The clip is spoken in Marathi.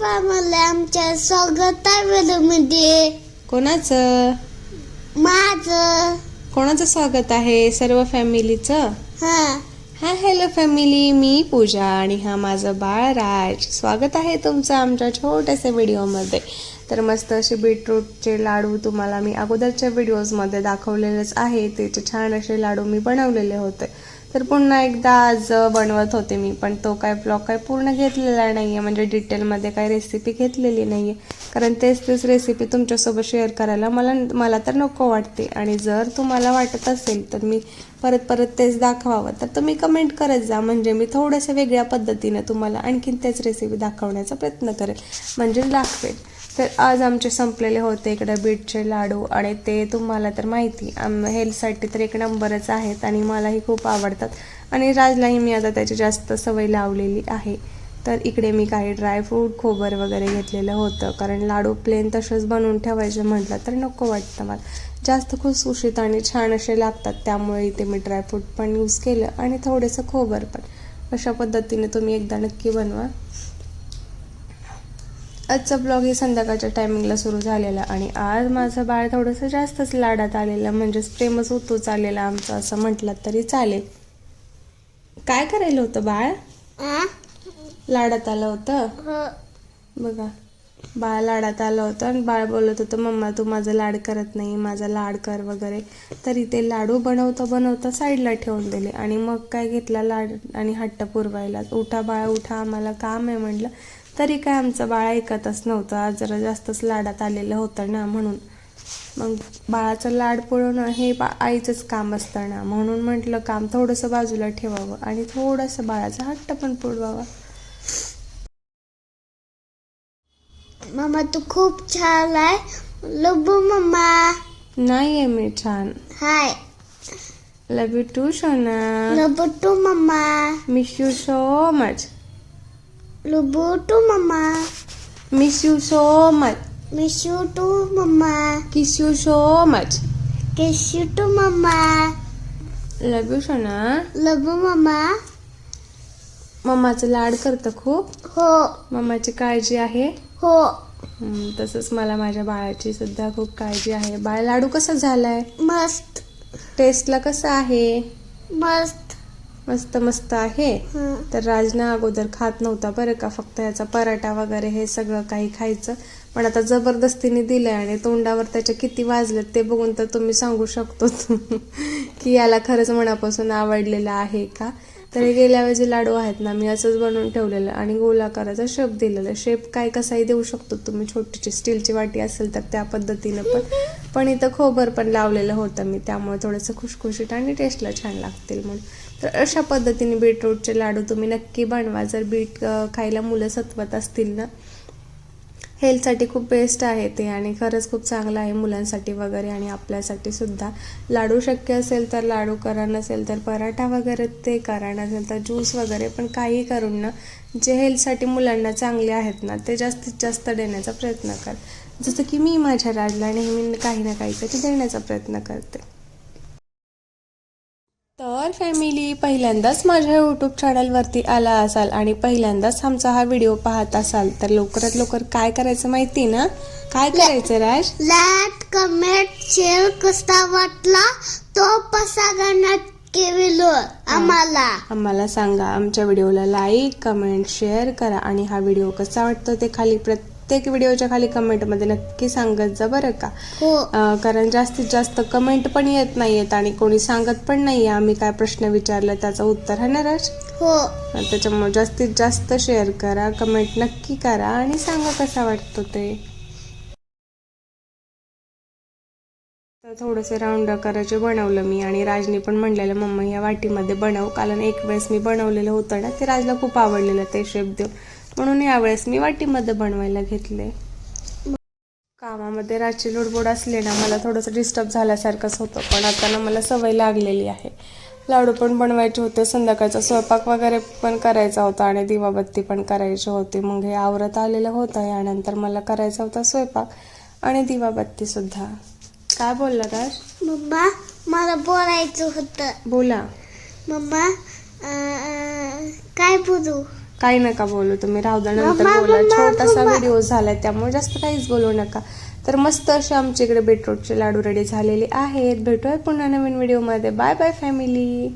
आमच्या स्वागत आहे व्हिडिओमध्ये कोणाचं? माझं. कोणाचं स्वागत आहे? सर्व फॅमिलीचं? हा. हा हॅलो फॅमिली मी पूजा आणि हा माझं बाळ राज स्वागत आहे तुमचं आमच्या छोट्याशा व्हिडिओमध्ये. तर मस्त असे बीटरूटचे लाडू तुम्हाला मी अगोदरच्या व्हिडिओजमध्ये दाखवलेलेच आहे त्याचे छान असे लाडू मी बनवलेले होते. तर पुन्हा एकदा आज बनवत होते मी पण तो काय ब्लॉग काय पूर्ण घेतलेला नाही आहे म्हणजे डिटेलमध्ये काय रेसिपी घेतलेली नाही आहे कारण तेच तेच रेसिपी तुमच्यासोबत शेअर करायला मला मला तर नको वाटते. आणि जर तुम्हाला वाटत असेल तर मी परत परत तेच दाखवावं. तर तुम्ही कमेंट करत जा म्हणजे मी थोड्याशा वेगळ्या पद्धतीनं तुम्हाला आणखीन तेच रेसिपी दाखवण्याचा प्रयत्न करेल. म्हणजे दाखवेल तर आज आमचे संपलेले होते इकडे बीटचे लाडू आणि ते तुम्हाला तर माहिती आम हेल्थसाठी तर एक नंबरच आहेत आणि मलाही खूप आवडतात. आणि राजलाही मी आता त्याची जास्त सवय लावलेली आहे. तर इकडे मी काही ड्रायफ्रूट खोबर वगैरे घेतलेलं होतं. कारण लाडू प्लेन तसंच बनवून ठेवायचे म्हटलं तर नको वाटतं मला. जास्त खुसखुशीत आणि छान असे लागतात त्यामुळे इथे मी ड्रायफ्रूट पण यूज केलं आणि थोडंसं खोबर पण. अशा पद्धतीने तुम्ही एकदा नक्की बनवा. आजचा ब्लॉग हे संध्याकाळच्या टायमिंगला सुरू झालेला आणि आज माझं बाळ थोडंसं जास्तच लाडात आलेलं म्हणजेच प्रेमच होतो चाललेलं आमचं असं म्हटलं तरी चालेल. काय करायला होतं बाळ? लाडात आलं होतं? हो. बघा बाळ लाडात आलं होतं आणि बाळ बोलत होतं मम्मा तू माझं लाड करत नाही माझा लाड कर वगैरे. तरी ते लाडू बनवता बनवता साईडला ठेवून दिले आणि मग काय घेतला लाड आणि हट्ट पुरवायला. उठा बाळा उठा आम्हाला काम आहे म्हटलं तरी काय आमचं बाळ ऐकतच नव्हतं. आज जरा जास्तच लाडात आलेलं होतं ना म्हणून. मग बाळाचं लाड पुरवणं हे बा आईचंच काम असतं ना. म्हणून म्हटलं काम थोडंसं बाजूला ठेवावं आणि थोडंसं बाळाचा हट्ट पण पुरवावा. मम्मा तू खूप छान आहे. लबू मम्मा नाही आहे मी छान. Hi. Love you to Sona लबू to mumma miss you so much लबू to mumma miss you so much miss you to mumma kiss you so much kiss you to mumma love you Sona लबू mumma मम्माचं लाड करतं खूप. हो. मम्माची काळजी आहे. हो. हम्म, तसंच मला माझ्या बाळाची सुद्धा खूप काळजी आहे. बाळ लाडू कसा झालाय? मस्त. टेस्टला कसं आहे? मस्त. मस्त मस्त आहे. तर राजना अगोदर खात नव्हता बरं का फक्त याचा पराठा वगैरे हे सगळं काही खायचं. पण आता जबरदस्तीने दिलंय आणि तोंडावर त्याच्या किती वाजलेत ते बघून तर तुम्ही सांगू शकतो. की याला खरंच मनापासून आवडलेलं आहे का? तर गेल्या वेळी जे लाडू आहेत ना मी असंच बनवून ठेवलेलं आणि गोलाकाराचा शेप दिलेला. शेप काय कसाही देऊ शकतो तुम्ही छोटीची स्टीलची वाटी असेल तर त्या पद्धतीनं पण. पण इथं खोबर पण लावलेलं होतं मी त्यामुळे थोडंसं खुशखुशीत आणि टेस्टला छान लागतील म्हणून. तर अशा पद्धतीने बीटरूटचे लाडू तुम्ही नक्की बनवा. जर बीट खायला मुलं सत्वत असतील ना हेल्थसाठी खूप बेस्ट आहे ते आणि खरंच खूप चांगलं आहे मुलांसाठी वगैरे आणि आपल्यासाठी सुद्धा. लाडू शक्य असेल तर लाडू करा नसेल तर पराठा वगैरे ते करा नसेल तर ज्यूस वगैरे पण काही करून ना जे हेल्थसाठी मुलांना चांगले आहेत ना ते जास्तीत जास्त देण्याचा प्रयत्न कर. जसं की मी माझ्या राजला नेहमी काही ना काही तरी देण्याचा प्रयत्न करते. फॅमिली पहिल्यांदाच माझ्या यूट्यूब चॅनलवरती आला असाल आणि पहिल्यांदाच आमचा हा व्हिडिओ पाहत असाल तर लवकरात लवकर काय करायचं माहिती ना? काय करायचं राज? लाईक कमेंट शेअर कसा वाटला? तो पसागा नक्की विलो आम्हाला. आम्हाला सांगा. आमच्या व्हिडिओला लाईक कमेंट शेअर करा आणि हा व्हिडिओ कसा वाटतो ते खाली प्रत्येक व्हिडिओच्या खाली कमेंटमध्ये नक्की सांगत जा बरं का? हो. कारण जास्तीत जास्त कमेंट पण येत नाहीयेत आणि कोणी सांगत पण नाहीये. आम्ही काय प्रश्न विचारला त्याचं उत्तर आहे ना राज? हो. त्याच्यामुळे जास्तीत जास्त शेअर करा कमेंट नक्की करा आणि सांगा कसा वाटतो ते. तर थोडंसं राऊंड आकाराचे बनवलं मी आणि राजने पण म्हणलेलं मम्मा या वाटीमध्ये बनव. कारण एक वेळेस मी बनवलेलं होतं ना ते राजला खूप आवडलेलं ते शेप देऊन. म्हणून यावेळेस मी वाटीमध्ये बनवायला घेतले. कामामध्ये रातची लुडबुड असले ना मला थोडंसं डिस्टर्ब झाल्यासारखंच होतं पण आता ना मला सवय लागलेली आहे. लाडू पण बनवायचे होते संध्याकाळचा स्वयंपाक वगैरे पण करायचा होता आणि दिवाबत्ती पण करायची होती. मग हे आवरत आलेलं होतं यानंतर मला करायचा होता स्वयंपाक आणि दिवाबत्ती सुद्धा. काय बोलला राज मम्मा मला बोलायचं होतं. बोला. मम्मा काय बोलू? काही नका बोलू तुम्ही राहू द्या. नंतर बोला. छोटासा. व्हिडिओ झालाय त्यामुळे जास्त काहीच बोलू नका. तर मस्त असे आमच्या इकडे बीटरूटचे लाडू रेडी झालेले आहेत. भेटूया पुन्हा नवीन व्हिडिओमध्ये बाय बाय फॅमिली